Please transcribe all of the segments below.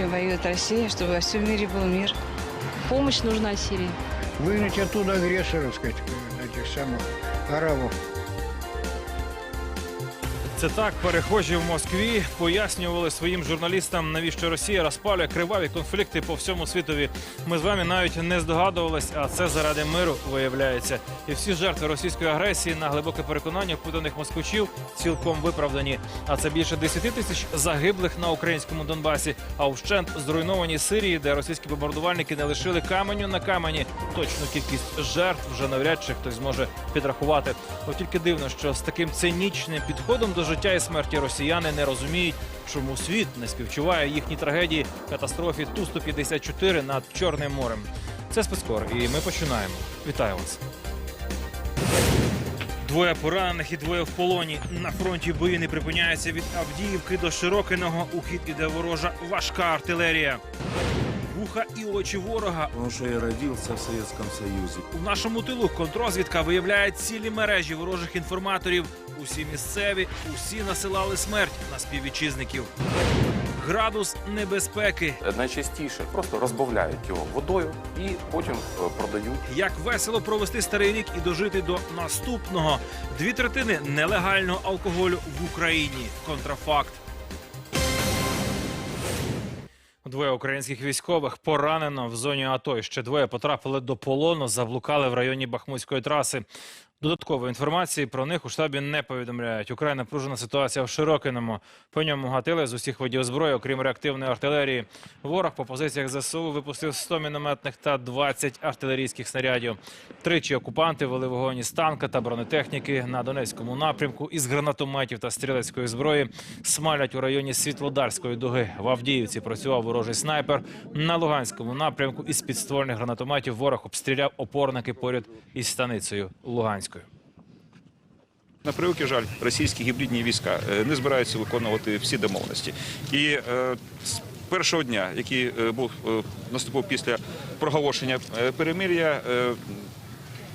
зачем воюет Россия, чтобы во всем мире был мир. Помощь нужна Сирии. Выгнать оттуда агрессора, сказать, этих самых арабов. Це так перехожі в Москві пояснювали своїм журналістам, навіщо Росія розпалює криваві конфлікти по всьому світові. Ми з вами навіть не здогадувались, а це заради миру виявляється. І всі жертви російської агресії на глибоке переконання впутаних москвичів цілком виправдані. А це більше 10 тисяч загиблих на українському Донбасі, а вщент зруйнованій Сирії, де російські бомбардувальники не лишили каменю на камені. Точну кількість жертв вже навряд чи хтось зможе підрахувати. От тільки дивно, що з таким цинічним підходом до життя і смерті росіяни не розуміють, чому світ не співчуває їхній трагедії катастрофі ту 154 над Чорним морем. Це спецкор, і ми починаємо. Вітаю вас. Двоє поранених і двоє в полоні. На фронті бої не припиняються від Авдіївки до Широкиного. У хід іде ворожа важка артилерія. Вуха і очі ворога Потому что я родился в Советском Союзе. У нашому тилу контрозвідка виявляє цілі мережі ворожих інформаторів. Усі місцеві, усі насилали смерть на співвітчизників. Градус небезпеки. найчастіше просто розбавляють його водою і потім е, продають. Як весело провести старий рік і дожити до наступного. Дві третини нелегального алкоголю в Україні. Контрафакт. Двоє українських військових поранено в зоні АТО. Ще двоє потрапили до полону, заблукали в районі Бахмутської траси. Додаткової інформації про них у штабі не повідомляють. Украй напружена ситуація в Широкиному. По ньому гатили з усіх видів зброї, окрім реактивної артилерії. Ворог по позиціях ЗСУ випустив 100 мінометних та 20 артилерійських снарядів. Тричі окупанти вели вогонь із танка та бронетехніки на Донецькому напрямку із гранатометів та стрілецької зброї. Смалять у районі Світлодарської дуги. В Авдіївці працював ворожий снайпер. На Луганському напрямку із підствольних гранатометів ворог обстріляв опорники поряд із станицею Луганською. На превеликий жаль, російські гібридні війська е, не збираються виконувати всі домовленості. І е, з першого дня, який е, був наступив після проголошення перемир'я,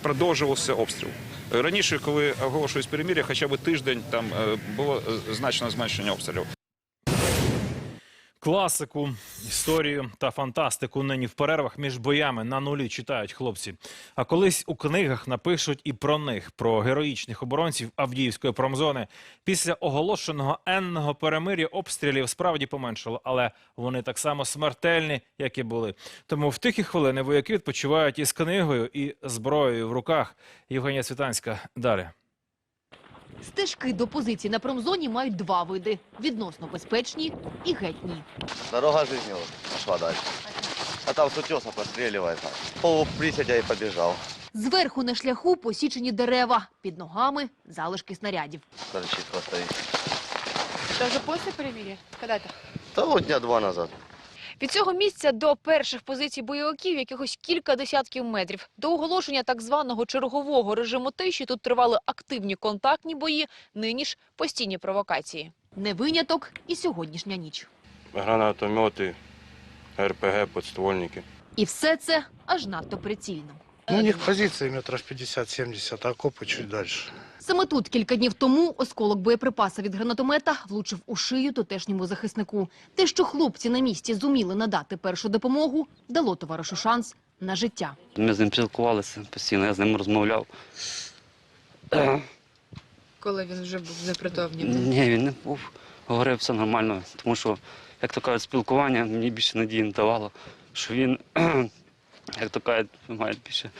продовжувався обстріл. Раніше, коли оголошувалися перемир'я, хоча б тиждень там було значно зменшення обстрілів. Класику, історію та фантастику нині в перервах між боями на нулі читають хлопці. А колись у книгах напишуть і про них, про героїчних оборонців Авдіївської промзони. Після оголошеного енного перемир'я обстрілів справді поменшало, але вони так само смертельні, як і були. Тому в тихі хвилини вояки відпочивають із книгою і зброєю в руках. Євгенія Цвітанська далі. Стежки до позицій на промзоні мають два види: відносно безпечні і геть ні. Дорога жизни вот пошла дальше. А там с утеса постреливает. Пол присядя и побежал. Зверху на шляху посічені дерева, під ногами залишки снарядів. Це вже після перемір'я? Коли це? Да вот дня два назад. Від цього місця до перших позицій бойовиків якихось кілька десятків метрів. До оголошення так званого чергового режиму тиші тут тривали активні контактні бої, нині ж постійні провокації. Не виняток і сьогоднішня ніч. гранатометы, РПГ, подствольники. І все це аж надто прицільно. Ну, у них позиции метров 50-70, а окопы чуть дальше. Саме тут кілька днів тому осколок боєприпаса від гранатомета влучив у шию тутешньому захиснику. Те, що хлопці на місці зуміли надати першу допомогу, дало товаришу шанс на життя. Ми з ним спілкувалися постійно, я з ним розмовляв. Коли він вже був непритомнім. Ні, він не був. Говорив все нормально, тому що, як то кажуть, спілкування мені більше надії не давало, що він, як то кажуть, має більше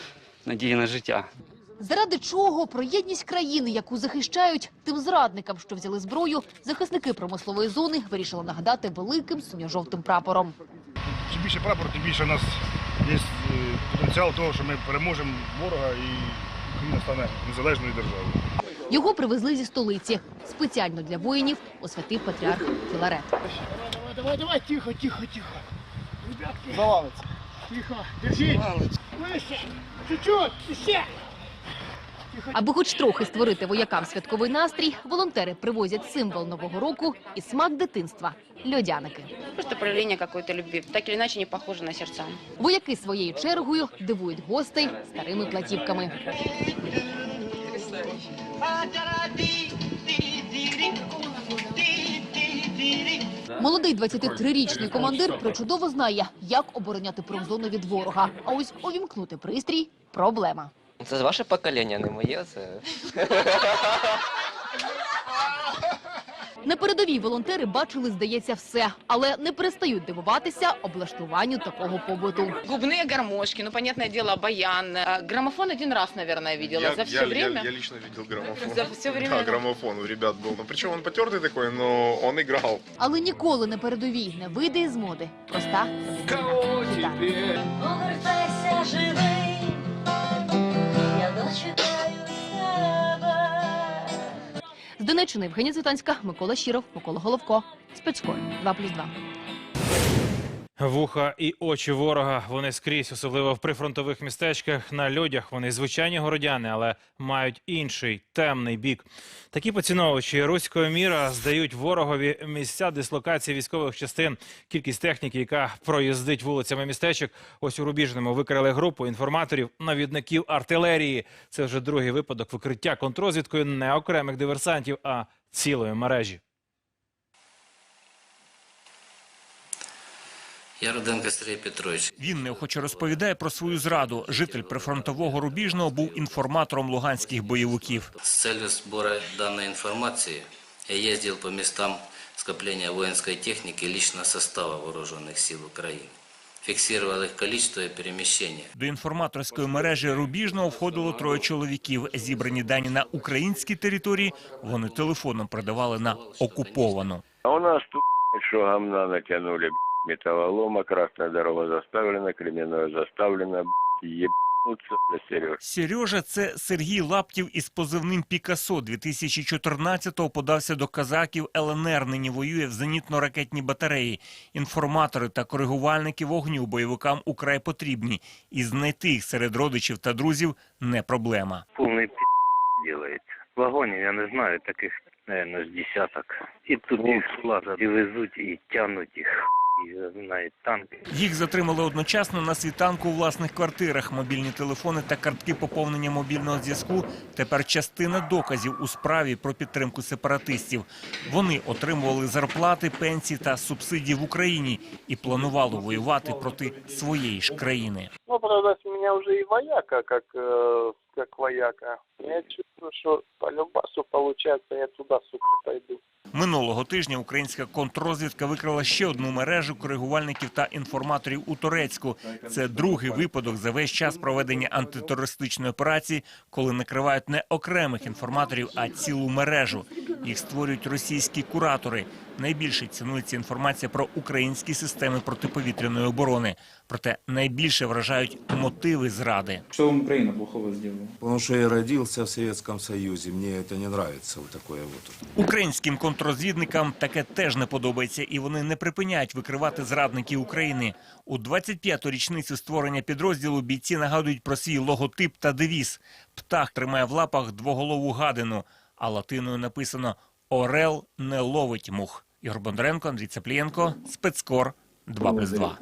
надії на життя. Заради чого про єдність країни, яку захищають тим зрадникам, що взяли зброю, захисники промислової зони вирішили нагадати великим синьо-жовтим прапором. Чим більше прапор, тим більше у нас є потенціал того, що ми переможемо ворога і Україна стане незалежною державою. Його привезли зі столиці спеціально для воїнів освятив патріарх Філарет. Давай, давай, тихо, тихо, тихо. Ребятки. Завалиться. Тихо, держіть. Вище, чуть-чуть, ще. Аби хоч трохи створити воякам святковий настрій, волонтери привозять символ нового року і смак дитинства льодяники. Просто проявлення какой-то любви. Так или иначе не похоже на серця. Вояки своєю чергою дивують гостей старими платівками. Молодий 23-річний командир причудово знає, як обороняти промзону від ворога. А ось увімкнути пристрій – проблема. Це ваше покоління, не моє. Це... На передовій волонтери бачили, здається, все, але не перестають дивуватися облаштуванню такого побуту. Губные гармошки, ну, понятное дело, баян. А, Граммофон один раз, наверное, видела за все время. лично видел граммофон. За все время. граммофон у ребят был. Ну, причем он потертый такой, но он играл. Але ніколи на передовій не вийде із моди. Проста гітара. Повертайся живий, З Донеччини Євгенія Цвітанська, Микола Щіров, Микола Головко. Спецкор 2+,2. Вуха і очі ворога вони скрізь, особливо в прифронтових містечках. На людях вони звичайні городяни, але мають інший темний бік. Такі поціновувачі руського міра здають ворогові місця дислокації військових частин. Кількість техніки, яка проїздить вулицями містечок. Ось у Рубіжному викрили групу інформаторів, навідників артилерії. Це вже другий випадок викриття контрозвідкою не окремих диверсантів, а цілої мережі. Я Руденко Сергій Петрович. Він неохоче розповідає про свою зраду. Житель прифронтового Рубіжного був інформатором луганських бойовиків. С целью сбора данной информации я ездил по местам скопления воинской техники личного состава вооруженных сил Украины. Фиксировал их количество и перемещение. До інформаторської мережі Рубіжного входило троє чоловіків. Зібрані дані на українській території вони телефоном передавали на окуповану. А у нас тут что гамна натянули, металлолома, красная дорога заставлена, кременное заставлено, ебнуться, да Сереж. Сережа – це Сергій Лаптів із позивним «Пікасо». 2014-го подався до казаків ЛНР, нині воює в зенітно-ракетній батареї. Інформатори та коригувальники вогню бойовикам украй потрібні. І знайти їх серед родичів та друзів – не проблема. Полный пи*** делается. Вагонів, я не знаю, таких, наверное, з десяток. І тут їх складуть, і везуть, і тянуть їх, і навіть танки. Їх затримали одночасно на світанку у власних квартирах. Мобільні телефони та картки поповнення мобільного зв'язку – тепер частина доказів у справі про підтримку сепаратистів. Вони отримували зарплати, пенсії та субсидії в Україні і планували воювати проти своєї ж країни. Ну, правда, у меня уже и вояка, как, э, как вояка. Я чувствую, что по любасу, получается, я туда, сука, пойду. Минулого тижня українська контррозвідка викрила ще одну мережу коригувальників та інформаторів у Турецьку. Це другий випадок за весь час проведення антитерористичної операції, коли накривають не окремих інформаторів, а цілу мережу. Їх створюють російські куратори. Найбільше цінується інформація про українські системи протиповітряної оборони. Проте найбільше вражають мотиви зради. Что вам Украина плохого сделала? Потому что я родился в Советском Союзе. Мне это не нравится, вот такое вот. Українським контррозвідникам таке теж не подобається, і вони не припиняють викривати зрадників України. У 25-ту річницю створення підрозділу бійці нагадують про свій логотип та девіз. Птах тримає в лапах двоголову гадину, а латиною написано «Орел не ловить мух». Ігор Бондаренко, Андрій Цеплієнко, Спецкор 2+,2.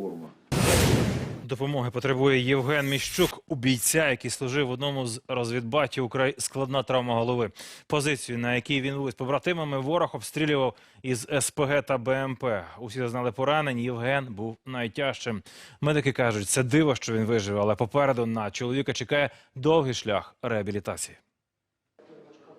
Допомоги потребує Євген Міщук, у бійця, який служив в одному з розвідбатів Украй складна травма голови. Позицію, на якій він був із побратимами, ворог обстрілював із СПГ та БМП. Усі зазнали поранень. Євген був найтяжчим. Медики кажуть, це диво, що він вижив, але попереду на чоловіка чекає довгий шлях реабілітації.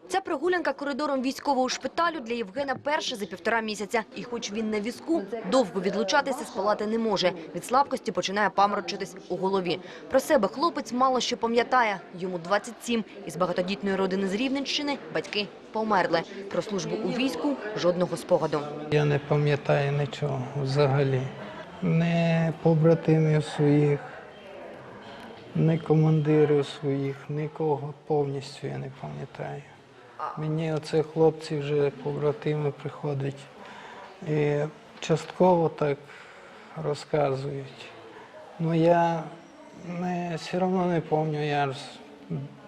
Ця прогулянка коридором військового шпиталю для Євгена перша за півтора місяця. І хоч він на візку, довго відлучатися з палати не може. Від слабкості починає паморочитись у голові. Про себе хлопець мало що пам'ятає. Йому 27. Із багатодітної родини з Рівненщини батьки померли. Про службу у війську – жодного спогаду. Я не пам'ятаю нічого взагалі. Не побратимів своїх, не командирів своїх, нікого повністю я не пам'ятаю. Мені оце хлопці вже побратими приходять і частково так розказують. Ну я не, все одно не пам'ятаю, я ж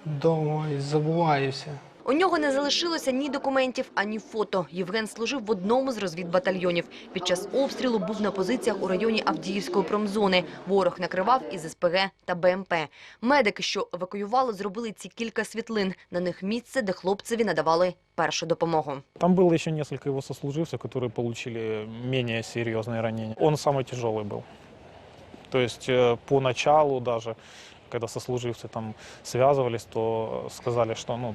вдома і забуваюся. У нього не залишилося ні документів, ані фото. Євген служив в одному з розвідбатальйонів. Під час обстрілу був на позиціях у районі Авдіївської промзони. Ворог накривав із СПГ та БМП. Медики, що евакуювали, зробили ці кілька світлин. На них місце, де хлопцеві надавали першу допомогу. Там было еще несколько его сослуживцев, которые получили менее серьезные ранения. Он самый тяжелый был. То есть э, поначалу даже, когда сослуживцы там связывались, то сказали, что ну,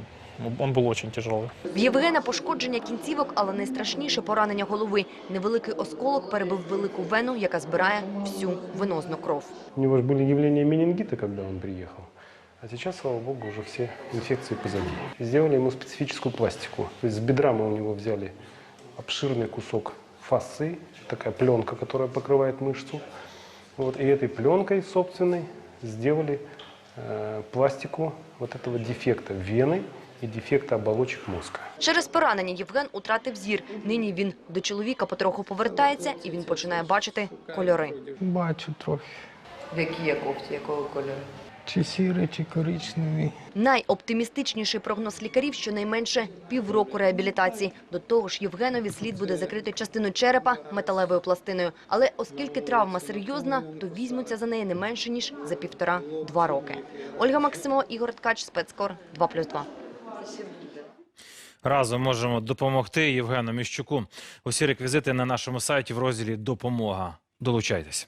он был очень тяжелый. В Євгена пошкодження кінцівок, але найстрашніше поранення голови. Невеликий осколок перебив велику вену, яка збирає всю венозну кров. У него же были явления менингита, когда он приехал. А сейчас, слава богу, уже все инфекции позади. Сделали ему специфическую пластику. То есть с бедра мы у него взяли обширный кусок фасы, такая пленка, которая покрывает мышцу. Вот, и этой пленкой собственной сделали э, пластику вот этого дефекта вены и дефекта оболочек мозга. Через поранення Євген утратив зір. Нині він до чоловіка потроху повертається і він починає бачити кольори. Бачу трохи. В якій кофті, якого кольору? Чи сірий, чи коричневий. Найоптимістичніший прогноз лікарів – щонайменше півроку реабілітації. До того ж, Євгенові слід буде закрити частину черепа металевою пластиною. Але оскільки травма серйозна, то візьмуться за неї не менше, ніж за півтора-два роки. Ольга Максимова, Ігор Ткач, Спецкор, 2+,2. Разом можемо допомогти Євгену Міщуку. Усі реквізити на нашому сайті в розділі Допомога. Долучайтеся.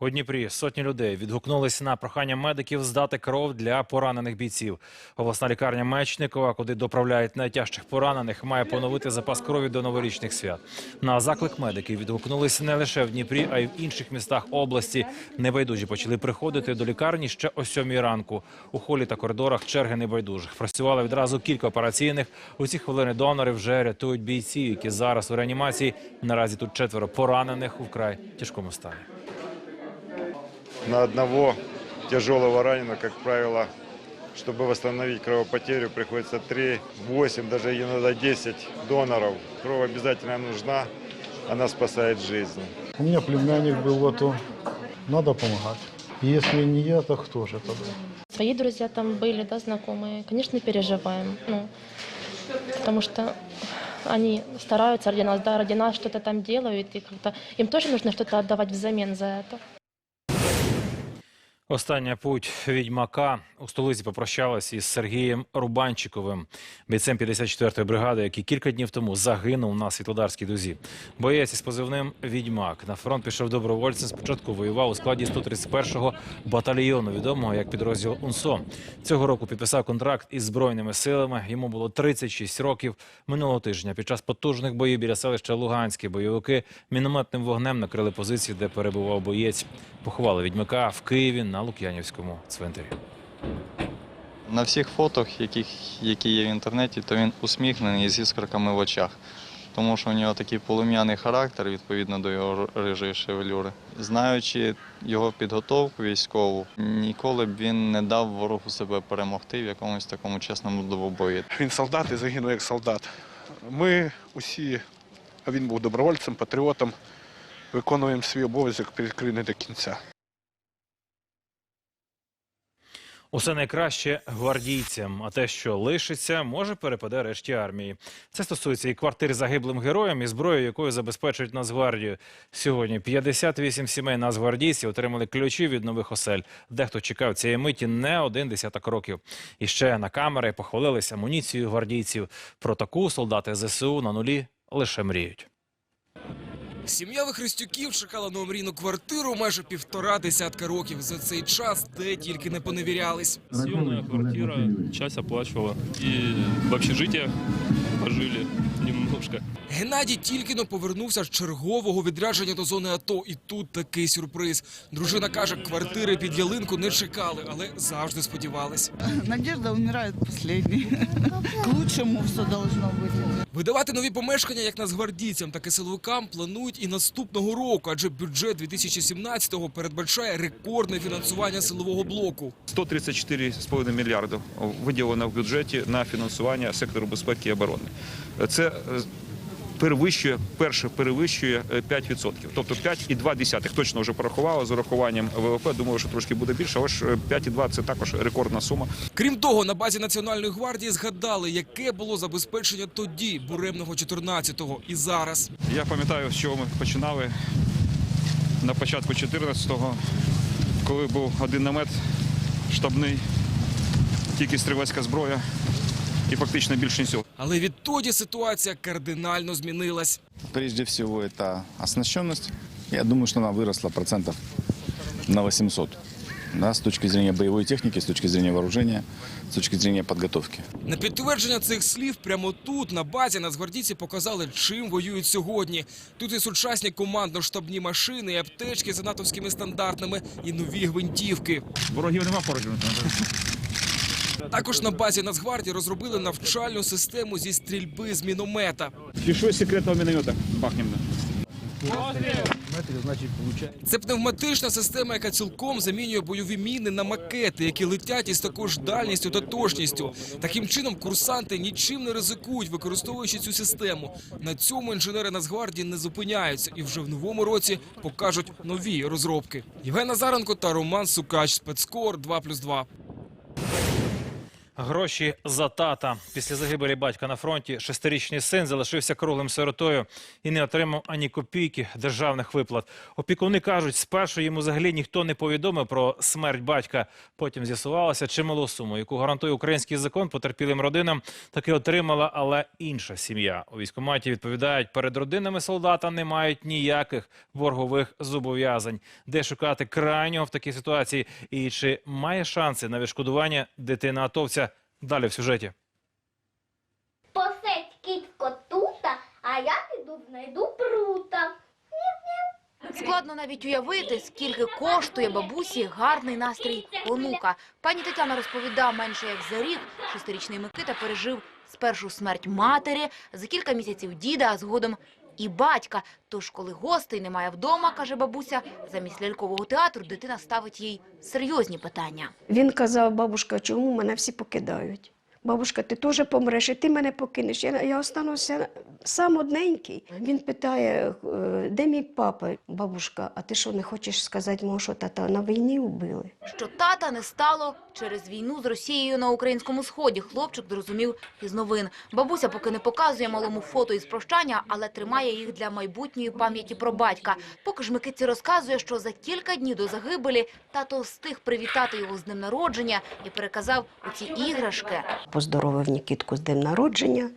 У Дніпрі сотні людей відгукнулись на прохання медиків здати кров для поранених бійців. Обласна лікарня Мечникова, куди доправляють найтяжчих поранених, має поновити запас крові до новорічних свят. На заклик медиків відгукнулись не лише в Дніпрі, а й в інших містах області. Небайдужі почали приходити до лікарні ще о сьомій ранку. У холі та коридорах черги небайдужих. Працювали відразу кілька операційних. У ці хвилини донори вже рятують бійців, які зараз у реанімації. Наразі тут четверо поранених у вкрай тяжкому стані. На одного тяжелого раненого, как правило, чтобы восстановить кровопотерю, приходится 3, 8, даже иногда 10 доноров. Кровь обязательно нужна, она спасает жизнь. У меня племянник был в АТО. Надо помогать. Если не я, то кто же тогда? Свои друзья там были, да, знакомые. Конечно, переживаем. Ну, потому что они стараются ради нас, да, ради нас что-то там делают, и как-то им тоже нужно что-то отдавать взамен за это. Остання путь відьмака у столиці попрощалась із Сергієм Рубанчиковим, бійцем 54-ї бригади, який кілька днів тому загинув на Світлодарській дузі. Боєць із позивним Відьмак на фронт пішов добровольцем. Спочатку воював у складі 131-го батальйону, відомого як підрозділ УНСО. Цього року підписав контракт із збройними силами. Йому було 36 років. Минулого тижня під час потужних боїв біля селища Луганське бойовики мінометним вогнем накрили позиції, де перебував боєць. Поховали відьмака в Києві на Лук'янівському цвинтарі. На всіх фотох, яких, які є в інтернеті, то він усміхнений з іскорками в очах. Тому що у нього такий полум'яний характер відповідно до його рижої шевелюри. Знаючи його підготовку військову, ніколи б він не дав ворогу себе перемогти в якомусь такому чесному двобої. Він солдат і загинув як солдат. Ми усі, а він був добровольцем, патріотом, виконуємо свій обов'язок перед країною до кінця. Усе найкраще гвардійцям, а те, що лишиться, може перепаде решті армії. Це стосується і квартир загиблим героям, і зброї, якою забезпечують Нацгвардію. Сьогодні 58 сімей нацгвардійців отримали ключі від нових осель. Дехто чекав цієї миті не один десяток років. І ще на камери похвалилися амуніцією гвардійців. Про таку солдати ЗСУ на нулі лише мріють. Сім'я Вихрестюків чекала на омрійну квартиру майже півтора десятка років. За цей час де тільки не поневірялись. Съемная квартира, часть оплачивала. И в общежитие пожили немножко. Геннадій тільки но повернувся з чергового відрядження до зони АТО. І тут такий сюрприз. Дружина каже, квартири під ялинку не чекали, але завжди сподівались. Надежда умирает последней. К лучшему все должно быть. Видавати нові помешкання як нацгвардійцям, так і силовикам планують і наступного року, адже бюджет 2017-го передбачає рекордне фінансування силового блоку. 134,5 мільярдів виділено в бюджеті на фінансування сектору безпеки і оборони. Це е, перевищує перше перевищує е, 5%. Тобто 5,2. Точно вже порахували з урахуванням ВВП. Думаю, що трошки буде більше, але ж е, 5,2 – це також рекордна сума. Крім того, на базі Національної гвардії згадали, яке було забезпечення тоді, буремного 14-го і зараз. Я пам'ятаю, з чого ми починали на початку 14-го, коли був один намет штабний, тільки стрілецька зброя і фактично більше нічого. Але відтоді ситуація кардинально змінилась. Прежде всего, это оснащенность. Я думаю, что она выросла процентов на 800. Да, с точки зрения боевой техники, с точки зрения вооружения, с точки зрения подготовки. На підтвердження цих слів прямо тут, на базі, нацгвардійці показали, чим воюють сьогодні. Тут і сучасні командно-штабні машини, і аптечки за натовськими стандартами, і нові гвинтівки. Ворогів нема поруч. Також на базі Нацгвардії розробили навчальну систему зі стрільби з міномета. З секретного міномета? Бахнемо. Це пневматична система, яка цілком замінює бойові міни на макети, які летять із такою ж дальністю та точністю. Таким чином, курсанти нічим не ризикують, використовуючи цю систему. На цьому інженери Нацгвардії не зупиняються і вже в новому році покажуть нові розробки. Євген Назаренко та Роман Сукач. Спецкор 2+,2. Гроші за тата. Після загибелі батька на фронті шестирічний син залишився круглим сиротою і не отримав ані копійки державних виплат. Опікуни кажуть, спершу йому взагалі ніхто не повідомив про смерть батька. Потім з'ясувалося чималу суму, яку гарантує український закон потерпілим родинам, таки отримала, але інша сім'я. У військкоматі відповідають, перед родинами солдата не мають ніяких боргових зобов'язань. Де шукати крайнього в такій ситуації і чи має шанси на відшкодування дитина атовця? Далі в сюжеті. Посидь кітко тута, а я піду знайду прута. Складно навіть уявити, скільки коштує бабусі гарний настрій онука. Пані Тетяна розповідає, менше як за рік шестирічний Микита пережив спершу смерть матері, за кілька місяців діда, а згодом і батька. Тож, коли гостей немає вдома, каже бабуся, замість лялькового театру дитина ставить їй серйозні питання. Він казав, бабушка, чому мене всі покидають? Бабушка, ти теж помреш, і ти мене покинеш. Я, я остануся сам одненький. Він питає, е, де мій папа? Бабушка, а ти що, не хочеш сказати, мого, що тата на війні вбили? Що тата не стало через війну з Росією на українському сході. Хлопчик зрозумів із новин. Бабуся поки не показує малому фото із прощання, але тримає їх для майбутньої пам'яті про батька. Поки ж Микитці розказує, що за кілька днів до загибелі тато встиг привітати його з днем народження і переказав оці іграшки. Поздоровив Нікітку з днем народження.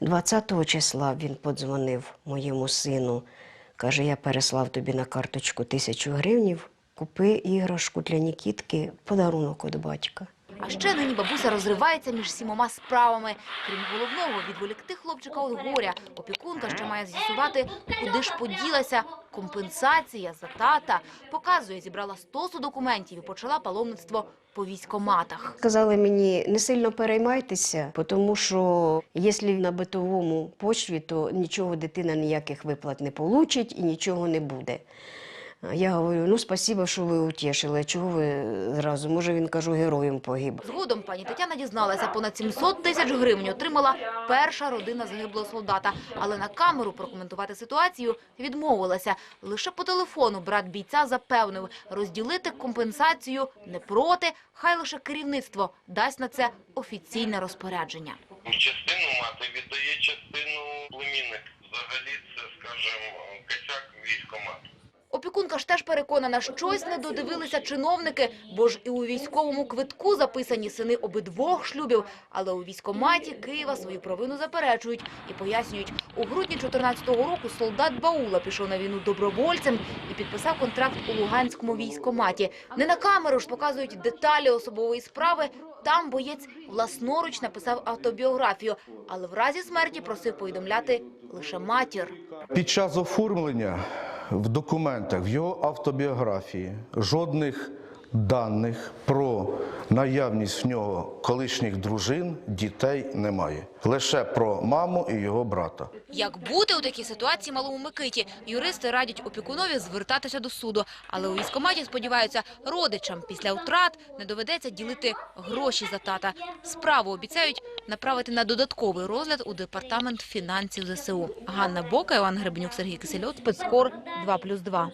20 числа він подзвонив моєму сину. Каже, я переслав тобі на карточку тисячу гривнів. Купи іграшку для Нікітки, подарунок від батька. А ще нині бабуся розривається між сімома справами. Крім головного, відволікти хлопчика від горя. Опікунка ще має з'ясувати, куди ж поділася компенсація за тата. Показує, зібрала стосу документів і почала паломництво по військоматах. Сказали мені, не сильно переймайтеся, тому що якщо на битовому почві, то нічого дитина ніяких виплат не получить і нічого не буде. Я говорю, ну спасибо, що ви утішили. Чого ви зразу? Може, він кажу, героєм погиб. Згодом пані Тетяна дізналася, понад 700 тисяч гривень отримала перша родина загиблого солдата. Але на камеру прокоментувати ситуацію відмовилася. Лише по телефону брат бійця запевнив, розділити компенсацію не проти, хай лише керівництво дасть на це офіційне розпорядження. Частину мати віддає частину племінник. Взагалі це, скажімо, косяк військомату. Опікунка ж теж переконана, щось не додивилися чиновники, бо ж і у військовому квитку записані сини обидвох шлюбів. Але у військоматі Києва свою провину заперечують і пояснюють, у грудні 14-го року солдат Баула пішов на війну добровольцем і підписав контракт у Луганському військоматі. Не на камеру ж показують деталі особової справи. Там боєць власноруч написав автобіографію, але в разі смерті просив повідомляти лише матір. Під час оформлення в документах в його автобіографії жодних даних про наявність в нього колишніх дружин, дітей немає. Лише про маму і його брата. Як бути у такій ситуації малому Микиті? Юристи радять опікунові звертатися до суду. Але у військкоматі сподіваються, родичам після втрат не доведеться ділити гроші за тата. Справу обіцяють направити на додатковий розгляд у департамент фінансів ЗСУ. Ганна Бока, Іван Гребенюк, Сергій Кисельов, спецкор 2+,2.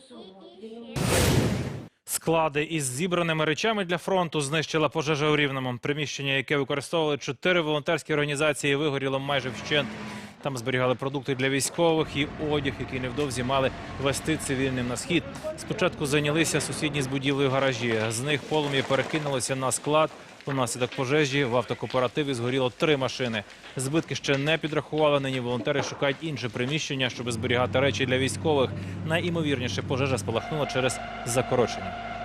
Склади із зібраними речами для фронту знищила пожежа у Рівному. Приміщення, яке використовували чотири волонтерські організації, вигоріло майже вщент. Там зберігали продукти для військових і одяг, який невдовзі мали вести цивільним на схід. Спочатку зайнялися сусідні з будівлею гаражі. З них полум'я перекинулося на склад. Унаслідок пожежі в автокооперативі згоріло три машини. Збитки ще не підрахували. Нині волонтери шукають інше приміщення, щоб зберігати речі для військових. Найімовірніше пожежа спалахнула через закорочення.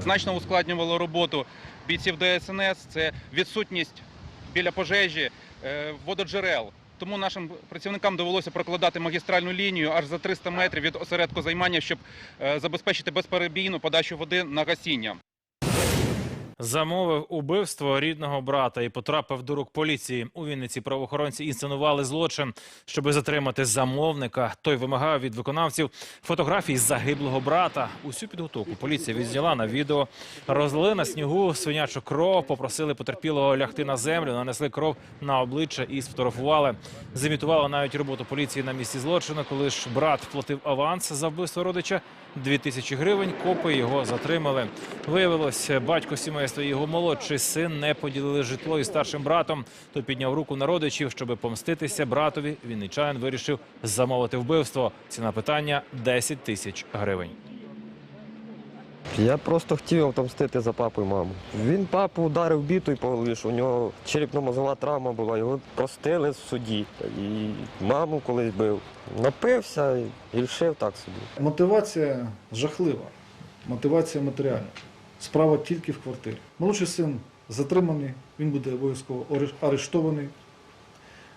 Значно ускладнювало роботу бійців ДСНС. Це відсутність біля пожежі е, вододжерел. Тому нашим працівникам довелося прокладати магістральну лінію аж за 300 метрів від осередку займання, щоб е, забезпечити безперебійну подачу води на гасіння. Замовив убивство рідного брата і потрапив до рук поліції. У Вінниці правоохоронці інсценували злочин, щоби затримати замовника. Той вимагав від виконавців фотографій загиблого брата. Усю підготовку поліція відзняла на відео. Розлили на снігу свинячу кров, попросили потерпілого лягти на землю, нанесли кров на обличчя і сфотографували. Зімітували навіть роботу поліції на місці злочину. Коли ж брат платив аванс за вбивство родича, дві тисячі гривень. Копи його затримали. Виявилось, батько сімейства і його молодший син не поділили житло із старшим братом. То підняв руку на родичів, щоб помститися братові. Вінничанин вирішив замовити вбивство. Ціна питання 10 тисяч гривень. Я просто хотів отомстити за папу і маму. Він папу ударив бітою по голові, що у нього черепно-мозгова травма була, його простили в суді. І маму колись бив. Напився і рішив так собі. Мотивація жахлива, мотивація матеріальна. Справа тільки в квартирі. Молодший син затриманий, він буде обов'язково арештований.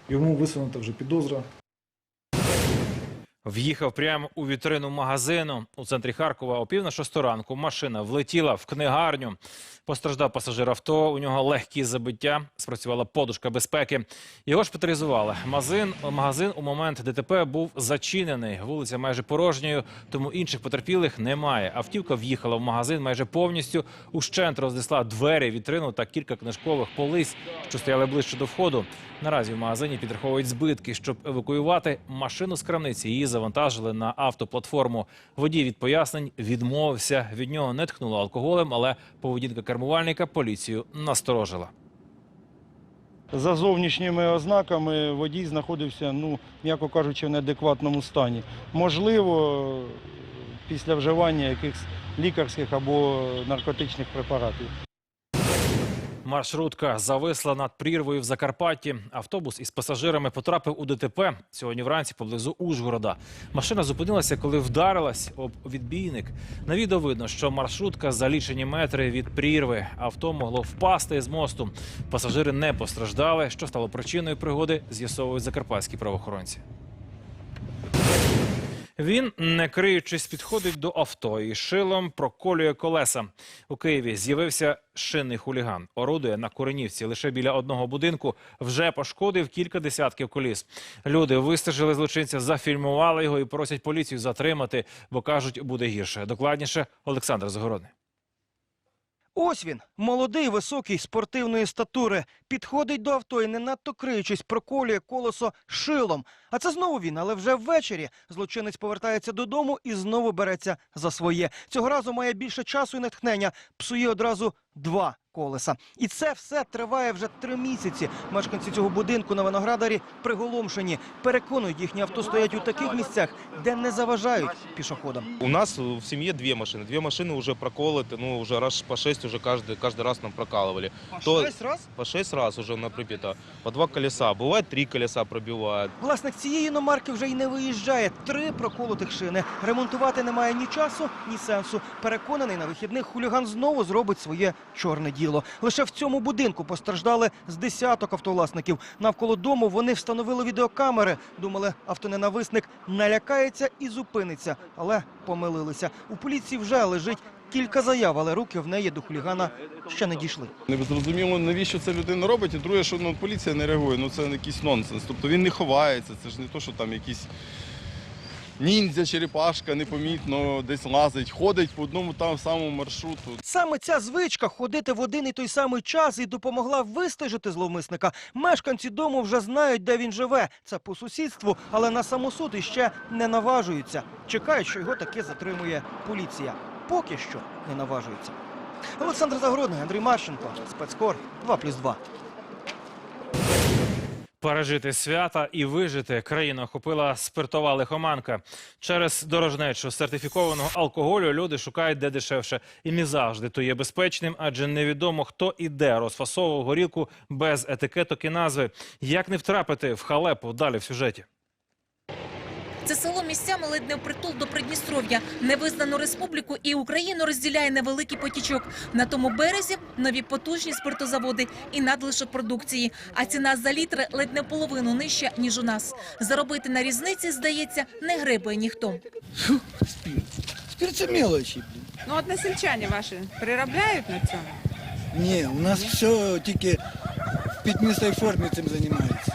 Йому висунута вже підозра. В'їхав прямо у вітрину магазину у центрі Харкова. О пів на шосту ранку машина влетіла в книгарню. Постраждав пасажир авто. У нього легкі забиття. Спрацювала подушка безпеки. Його шпиталізували. Магазин, магазин у момент ДТП був зачинений. Вулиця майже порожньою, тому інших потерпілих немає. Автівка в'їхала в магазин майже повністю. Ущент рознесла двері, вітрину та кілька книжкових полиць, що стояли ближче до входу. Наразі в магазині підраховують збитки. Щоб евакуювати машину з крамниці, її завантажили на автоплатформу. Водій від пояснень відмовився. Від нього не тхнуло алкоголем, але поведінка кермувальника поліцію насторожила. За зовнішніми ознаками водій знаходився, ну, м'яко кажучи, в неадекватному стані. Можливо, після вживання якихось лікарських або наркотичних препаратів. Маршрутка зависла над прірвою в Закарпатті. Автобус із пасажирами потрапив у ДТП сьогодні вранці поблизу Ужгорода. Машина зупинилася, коли вдарилась об відбійник. На відео видно, що маршрутка за лічені метри від прірви. Авто могло впасти з мосту. Пасажири не постраждали. Що стало причиною пригоди, з'ясовують закарпатські правоохоронці. Він, не криючись, підходить до авто і шилом проколює колеса. У Києві з'явився шинний хуліган. Орудує на Куренівці. Лише біля одного будинку вже пошкодив кілька десятків коліс. Люди вистежили злочинця, зафільмували його і просять поліцію затримати, бо кажуть, буде гірше. Докладніше Олександр Загородний. Ось він, молодий, високий, спортивної статури. Підходить до авто і не надто криючись, проколює колесо шилом. А це знову він, але вже ввечері. Злочинець повертається додому і знову береться за своє. Цього разу має більше часу і натхнення. Псує одразу два колеса. І це все триває вже три місяці. Мешканці цього будинку на Виноградарі приголомшені. Переконують, їхні авто стоять у таких місцях, де не заважають пішоходам. У нас в семье две машины. Две машины уже проколоты, ну, уже раз по шесть уже каждый, каждый раз нам прокалывали. По шесть раз? По шесть раз уже на припито. По два колеса. Бывает три колеса пробивают. Власник цієї іномарки вже й не виїжджає. Три проколотих шини. Ремонтувати немає ні часу, ні сенсу. Переконаний, на вихідних хуліган знову зробить своє чорне діло. Лише в цьому будинку постраждали з десяток автовласників. Навколо дому вони встановили відеокамери. Думали, автоненависник налякається і зупиниться, але помилилися. У поліції вже лежить кілька заяв, але руки в неї до хулігана ще не дійшли. Не зрозуміло, навіщо це людина робить, і друге, що ну, поліція не реагує, ну це якийсь нонсенс. Тобто він не ховається, це ж не то, що там якийсь ніндзя, черепашка непомітно десь лазить, ходить по одному там самому маршруту. Саме ця звичка ходити в один і той самий час і допомогла вистежити зловмисника. Мешканці дому вже знають, де він живе. Це по сусідству, але на самосуд іще не наважуються. Чекають, що його таки затримує поліція. Поки що не наважуються. Олександр Загородний, Андрій Марченко, спецкор 2+,2. Пережити свята і вижити країну охопила спиртова лихоманка. Через дорожнечу сертифікованого алкоголю люди шукають де дешевше. І не завжди то є безпечним, адже невідомо хто і де розфасовував горілку без етикеток і назви. Як не втрапити в халепу далі в сюжеті. Це село місцями ледь не впритул до Придністров'я. Невизнану республіку і Україну розділяє невеликий потічок. На тому березі нові потужні спиртозаводи і надлишок продукції. А ціна за літри ледь не половину нижча, ніж у нас. Заробити на різниці, здається, не гребує ніхто. Спирт це мелочі. Ну, односельчане ваші переробляють на цьому? Ні, у нас все тільки в пітністій формі цим займаються.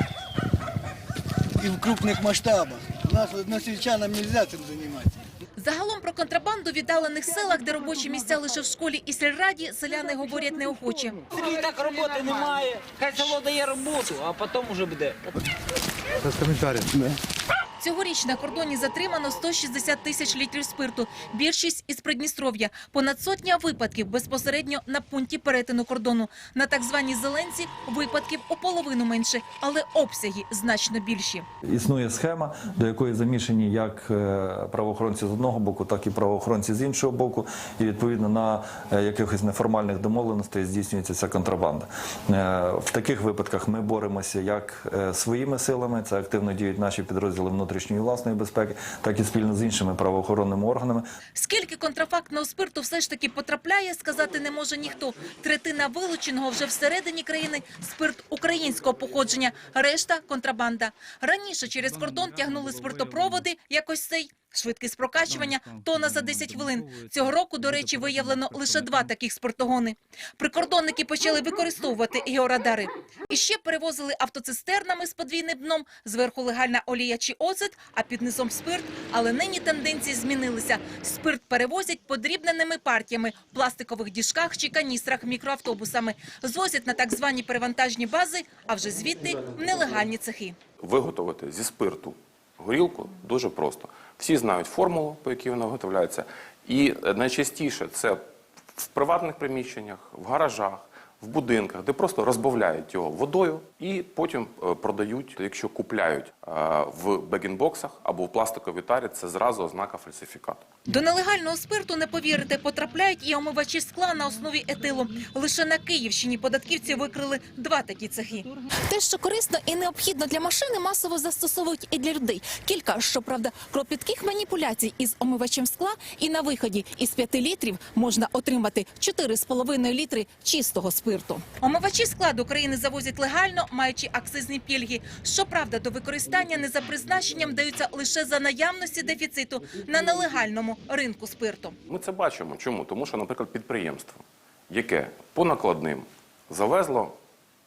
І в крупних масштабах. Нас односельчанам нельзя цим займатися. Загалом про контрабанду в віддалених селах, де робочі місця лише в школі і сільраді, селяни говорять неохоче. І так роботи немає. Хай село дає роботу, а потім уже буде. Без коментарів. Цьогоріч на кордоні затримано 160 тисяч літрів спирту. Більшість із Придністров'я. Понад сотня випадків безпосередньо на пункті перетину кордону. На так званій зеленці випадків у половину менше, але обсяги значно більші. Існує схема, до якої замішані як е, правоохоронці з одного боку, так і правоохоронці з іншого боку. І відповідно на е, якихось неформальних домовленостей здійснюється ця контрабанда. Е, В таких випадках ми боремося як своїми силами, це активно діють наші підрозділи внутрішньої власної безпеки, так і спільно з іншими правоохоронними органами. Скільки контрафактного спирту все ж таки потрапляє, сказати не може ніхто. Третина вилученого вже всередині країни спирт українського походження, решта контрабанда. Раніше через кордон тягнули спиртопроводи, якось цей. Швидкість прокачування – тонна за 10 хвилин. Цього року, до речі, виявлено лише два таких спиртогони. Прикордонники почали використовувати георадари. І ще перевозили автоцистернами з подвійним дном, зверху легальна олія чи оцет, а під низом спирт. Але нині тенденції змінилися. Спирт перевозять подрібненими партіями в пластикових діжках чи каністрах мікроавтобусами. Звозять на так звані перевантажні бази, а вже звідти в нелегальні цехи. Виготовити зі спирту горілку дуже просто. Всі знають формулу, по якій вона виготовляється. І найчастіше це в приватних приміщеннях, в гаражах, в будинках, де просто розбавляють його водою і потім е, продають, якщо купляють е, в бегінбоксах або в пластиковій тарі, це зразу ознака фальсифікату. До нелегального спирту, не повірите, потрапляють і омивачі скла на основі етилу. Лише на Київщині податківці викрили два такі цехи. Те, що корисно і необхідно для машини, масово застосовують і для людей. Кілька, щоправда, кропітких маніпуляцій із омивачем скла, і на виході із 5 літрів можна отримати 4,5 літри чистого спирту. Омивачі скла до країни завозять легально, маючи акцизні пільги. Щоправда, до використання не за призначенням даються лише за наявності дефіциту на нелегальному ринку спирту. Ми це бачимо. Чому? Тому що, наприклад, підприємство, яке по накладним завезло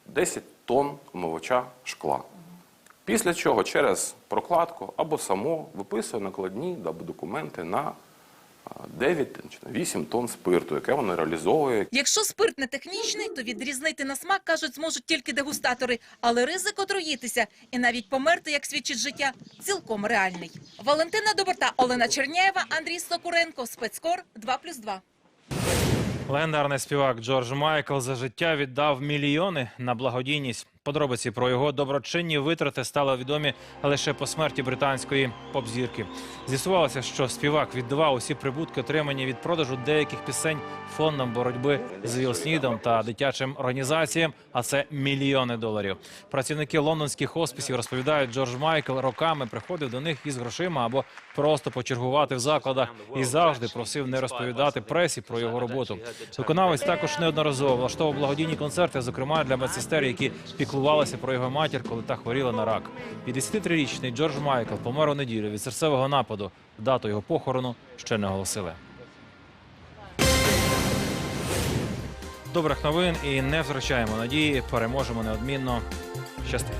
10 тонн омивача шкла. Після чого через прокладку або само виписує накладні або документи на 9 чи на 8 тонн спирту, яке воно реалізовує. Якщо спирт не технічний, то відрізнити на смак, кажуть, зможуть тільки дегустатори. Але ризик отруїтися і навіть померти, як свідчить життя, цілком реальний. Валентина Доброта, Олена Черняєва, Андрій Сокуренко, Спецкор 2+,2. Легендарний співак Джордж Майкл за життя віддав мільйони на благодійність. Подробиці про його доброчинні витрати стали відомі лише по смерті британської поп-зірки. З'ясувалося, що співак віддавав усі прибутки, отримані від продажу деяких пісень фондам боротьби з ВІЛ-СНІДом та дитячим організаціям, а це мільйони доларів. Працівники лондонських хосписів розповідають, Джордж Майкл роками приходив до них із грошима або просто почергувати в закладах і завжди просив не розповідати пресі про його роботу. Виконавець також неодноразово влаштовував благодійні концерти, зокрема для медсестер, які піклувалися про його матір, коли та хворіла на рак. 53-річний Джордж Майкл помер у неділю від серцевого нападу. Дату його похорону ще не оголосили. Добрих новин і не втрачаємо надії. Переможемо неодмінно. Щасти.